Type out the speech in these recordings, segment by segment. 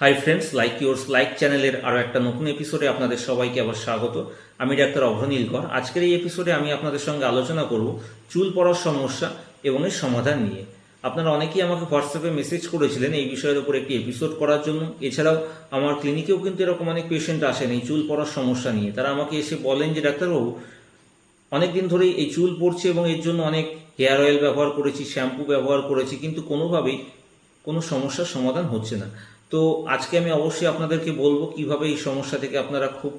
Hi friends like yours like চ্যানেলের আরও একটা নতুন এপিসোডে আপনাদের সবাইকে আবার স্বাগত। আমি ডাক্তার অভ্রনীল কর আজকের এই এপিসোডে আমি আপনাদের সঙ্গে আলোচনা করব চুল পড়ার সমস্যা এবং এর সমাধান নিয়ে। আপনারা অনেকেই আমাকে হোয়াটসঅ্যাপে মেসেজ করেছিলেন এই বিষয়ের উপর একটি এপিসোড করার জন্য। এছাড়াও আমার ক্লিনিকেও কিন্তু এরকম অনেক পেশেন্ট আসেন এই চুল পড়ার সমস্যা নিয়ে। তারা আমাকে এসে বলেন যে, ডাক্তারবাবু অনেক দিন ধরেই এই চুল পড়ছে এবং এর জন্য অনেক হেয়ার অয়েল ব্যবহার করেছি শ্যাম্পু ব্যবহার করেছি, কিন্তু কোনোভাবেই কোনো সমস্যার সমাধান হচ্ছে না। তো আজকে আমি অবশ্যই আপনাদেরকে বলব কীভাবে এই সমস্যা থেকে আপনারা খুব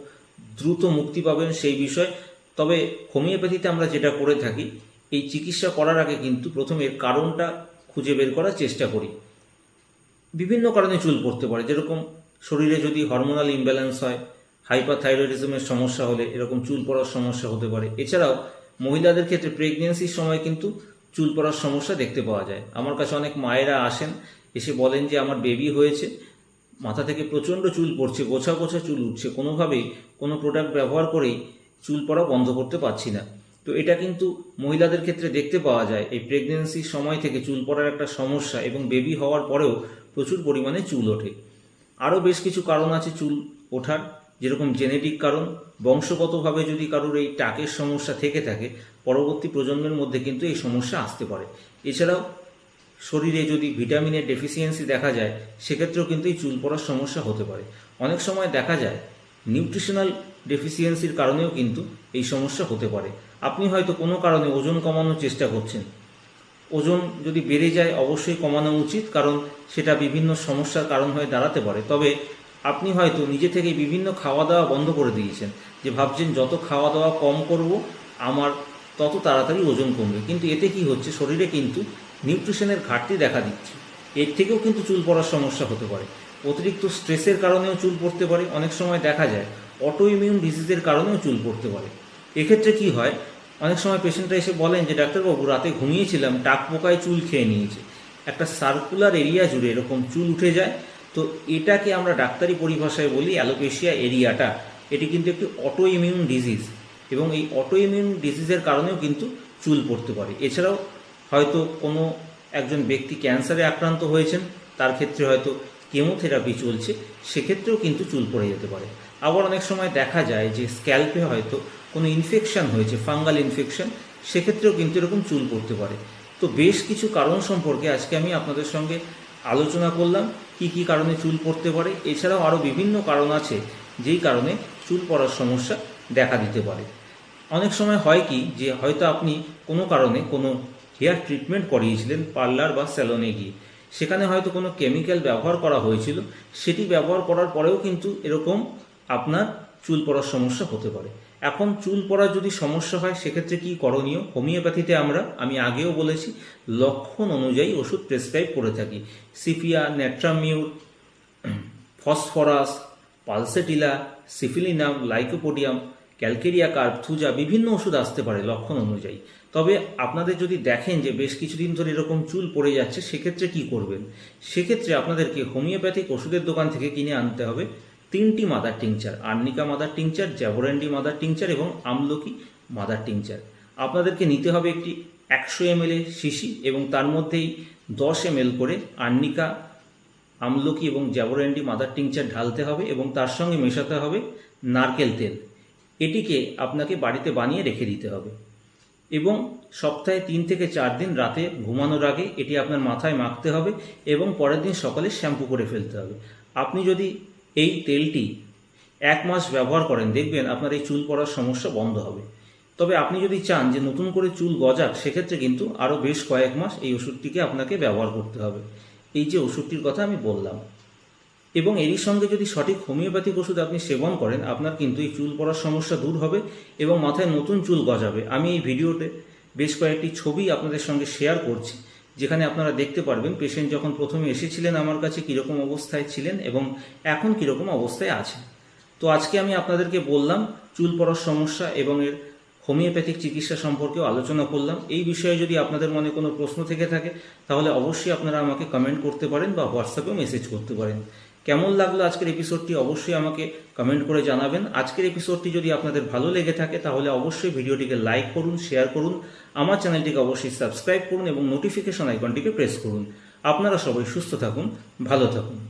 দ্রুত মুক্তি পাবেন সেই বিষয়। তবে হোমিওপ্যাথিতে আমরা যেটা করে থাকি, এই চিকিৎসা করার আগে কিন্তু প্রথমে কারণটা খুঁজে বের করার চেষ্টা করি। বিভিন্ন কারণে চুল পড়তে পারে, যেরকম শরীরে যদি হরমোনাল ইমব্যালেন্স হয়, হাইপারথাইরয়েডিজমের সমস্যা হলে এরকম চুল পড়ার সমস্যা হতে পারে। এছাড়াও মহিলাদের ক্ষেত্রে প্রেগনেন্সির সময় কিন্তু চুল পড়ার সমস্যা দেখতে পাওয়া যায়। আমার কাছে অনেক মায়েরা আসেন এসে বলেন যে আমার বেবি হয়েছে, মাথা থেকে প্রচণ্ড চুল পড়ছে, গোছা গোছা চুল উঠছে, কোনোভাবেই কোনো প্রোডাক্ট ব্যবহার করেই চুল পড়া বন্ধ করতে পারছি না। তো এটা কিন্তু মহিলাদের ক্ষেত্রে দেখতে পাওয়া যায়, এই প্রেগনেন্সির সময় থেকে চুল পড়ার একটা সমস্যা এবং বেবি হওয়ার পরেও প্রচুর পরিমাণে চুল ওঠে। আরও বেশ কিছু কারণ আছে চুল ওঠার, যেরকম জেনেটিক কারণ, বংশগতভাবে যদি কারোর এই টাকের সমস্যা থেকে থাকে, পরবর্তী প্রজন্মের মধ্যে কিন্তু এই সমস্যা আসতে পারে। এছাড়াও শরীরে যদি ভিটামিনের ডেফিসিয়েন্সি দেখা যায়, সেক্ষেত্রেও কিন্তু এই চুল পড়ার সমস্যা হতে পারে। অনেক সময় দেখা যায় নিউট্রিশনাল ডেফিসিয়েন্সির কারণেও কিন্তু এই সমস্যা হতে পারে। আপনি হয়তো কোনো কারণে ওজন কমানোর চেষ্টা করছেন। ওজন যদি বেড়ে যায়, অবশ্যই কমানো উচিত, কারণ সেটা বিভিন্ন সমস্যার কারণ হয়ে দাঁড়াতে পারে। তবে আপনি হয়তো নিজে থেকে বিভিন্ন খাওয়া দাওয়া বন্ধ করে দিয়েছেন, যে ভাবছেন, যত খাওয়া দাওয়া কম করব, আমার তত তাড়াতাড়ি ওজন কমবে। কিন্তু এতে কি হচ্ছে? শরীরে কিন্তু নিউট্রিশনের ঘাটতি দেখা দিচ্ছে। এর থেকেও কিন্তু চুল পড়ার সমস্যা হতে পারে। অতিরিক্ত স্ট্রেসের কারণেও চুল পড়তে পারে। অনেক সময় দেখা যায় অটো ইমিউন ডিজিজের কারণেও চুল পড়তে পারে। এক্ষেত্রে কি হয়? অনেক সময় পেশেন্টরা এসে বলেন যে, ডাক্তারবাবু, রাতে ঘুমিয়েছিলাম, টাক পোকায় চুল খেয়ে নিয়েছে। একটা সার্কুলার এরিয়া জুড়ে এরকম চুল উঠে যায়। তো এটাকে আমরা ডাক্তারি পরিভাষায় বলি অ্যালোপেশিয়া এরিয়াটা এটি কিন্তু একটি অটো ইমিউন ডিজিজ এবং এই অটো ইমিউন ডিজিজের কারণেও কিন্তু চুল পড়তে পারে। এছাড়াও হয়তো কোনো একজন ব্যক্তি ক্যান্সারে আক্রান্ত হয়েছেন, তার ক্ষেত্রে হয়তো কেমোথেরাপি চলছে, সেক্ষেত্রেও কিন্তু চুল পড়ে যেতে পারে। আবার অনেক সময় দেখা যায় যে স্ক্যাল্পে হয়তো কোনো ইনফেকশন হয়েছে ফাঙ্গাল ইনফেকশন সেক্ষেত্রেও কিন্তু এরকম চুল পড়তে পারে। তো বেশ কিছু কারণ সম্পর্কে আজকে আমি আপনাদের সঙ্গে আলোচনা করলাম, কি কি কারণে চুল পড়তে পারে। এছাড়াও আরও বিভিন্ন কারণ আছে যেই কারণে চুল পড়ার সমস্যা দেখা দিতে পারে। অনেক সময় হয় কি যে হয়তো আপনি কোনো কারণে কোনো হেয়ার ট্রিটমেন্ট করিয়েছিলেন পার্লার বা স্যালনে গিয়ে। সেখানে হয়তো কোনো কেমিক্যাল ব্যবহার করা হয়েছিল। সেটি ব্যবহার করার পরেও কিন্তু এরকম আপনার চুল পড়ার সমস্যা হতে পারে। এখন চুল পড়ার যদি সমস্যা হয়, সেক্ষেত্রে কি করণীয়? হোমিওপ্যাথিতে আমরা, আমি আগেও বলেছি, লক্ষণ অনুযায়ী ওষুধ প্রেসক্রাইব করে থাকি। Sepia natrum mur, phosphorus, pulsatilla, syphilinum, lycopodium calcarea carb thuja বিভিন্ন ওষুধ আসতে পারে লক্ষণ অনুযায়ী। তবে আপনাদের যদি দেখেন যে বেশ কিছুদিন ধরে এরকম চুল পড়ে যাচ্ছে, সেক্ষেত্রে কি করবেন? সেক্ষেত্রে আপনাদেরকে হোমিওপ্যাথিক ওষুধের দোকান থেকে কিনে আনতে হবে তিনটি mother tincture, arnica mother tincture jaborandi mother tincture এবং আমলকি মাদার টিংচার। আপনাদেরকে নিতে হবে একটি একশো এম এল শিশি এবং তার মধ্যেই দশ এম করে আর্নিকা, আমলকি এবং জ্যাবোরেন্ডি মাদার টিংচার ঢালতে হবে এবং তার সঙ্গে মেশাতে হবে নারকেল তেল। এটিকে আপনাকে বাড়িতে বানিয়ে রেখে দিতে হবে। এবং সপ্তাহে তিন থেকে চার দিন রাতে ঘুমানোর আগে এটি আপনার মাথায় মাখতে হবে এবং পরের দিন সকালে শ্যাম্পু করে ফেলতে হবে। আপনি যদি এই তেলটি এক মাস ব্যবহার করেন, দেখবেন আপনার এই চুল পড়ার সমস্যা বন্ধ হবে। তবে আপনি যদি চান যে নতুন করে চুল গজাক, সেক্ষেত্রে কিন্তু আরও বেশ কয়েক মাস এই ওষুধটিকে আপনাকে ব্যবহার করতে হবে। এই যে ওষুধটির কথা আমি বললাম এবং এরই সঙ্গে যদি সঠিক হোমিওপ্যাথিক ওষুধ আপনি সেবন করেন, আপনার কিন্তু এই চুল পড়ার সমস্যা দূর হবে এবং মাথায় নতুন চুল গজাবে। আমি এই ভিডিওতে বেশ কয়েকটি ছবি আপনাদের সঙ্গে শেয়ার করছি, যেখানে আপনারা দেখতে পারবেন পেশেন্ট যখন প্রথমে এসেছিলেন আমার কাছে কীরকম অবস্থায় ছিলেন এবং এখন কীরকম অবস্থায় আছেন। তো আজকে আমি আপনাদেরকে বললাম, চুল পড়ার সমস্যা এবং এর হোমিওপ্যাথিক চিকিৎসা সম্পর্কেও আলোচনা করলাম। এই বিষয়ে যদি আপনাদের মনে কোনো প্রশ্ন থেকে থাকে, তাহলে অবশ্যই আপনারা আমাকে কমেন্ট করতে পারেন বা হোয়াটসঅ্যাপেও মেসেজ করতে পারেন। কেমন লাগল আজকের এপিসোডটি অবশ্যই আমাকে কমেন্ট করে জানাবেন। আজকের এপিসোডটি যদি আপনাদের ভালো লেগে থাকে, তাহলে অবশ্যই ভিডিওটিকে লাইক করুন শেয়ার করুন, আমার চ্যানেলটিকে অবশ্যই সাবস্ক্রাইব করুন এবং নোটিফিকেশন আইকনটিকে প্রেস করুন। আপনারা সবাই সুস্থ থাকুন, ভালো থাকুন।